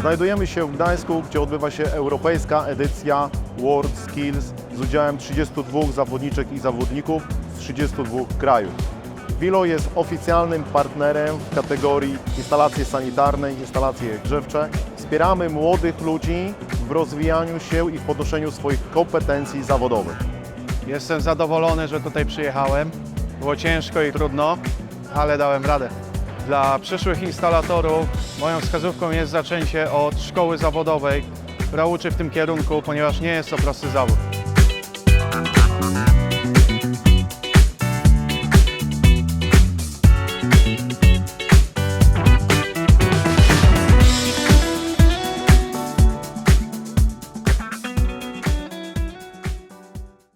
Znajdujemy się w Gdańsku, gdzie odbywa się europejska edycja World Skills z udziałem 32 zawodniczek i zawodników z 32 krajów. Wilo jest oficjalnym partnerem w kategorii instalacje sanitarne i instalacje grzewcze. Wspieramy młodych ludzi w rozwijaniu się i w podnoszeniu swoich kompetencji zawodowych. Jestem zadowolony, że tutaj przyjechałem. Było ciężko i trudno, ale dałem radę. Dla przyszłych instalatorów moją wskazówką jest zaczęcie od szkoły zawodowej, która uczy w tym kierunku, ponieważ nie jest to prosty zawód.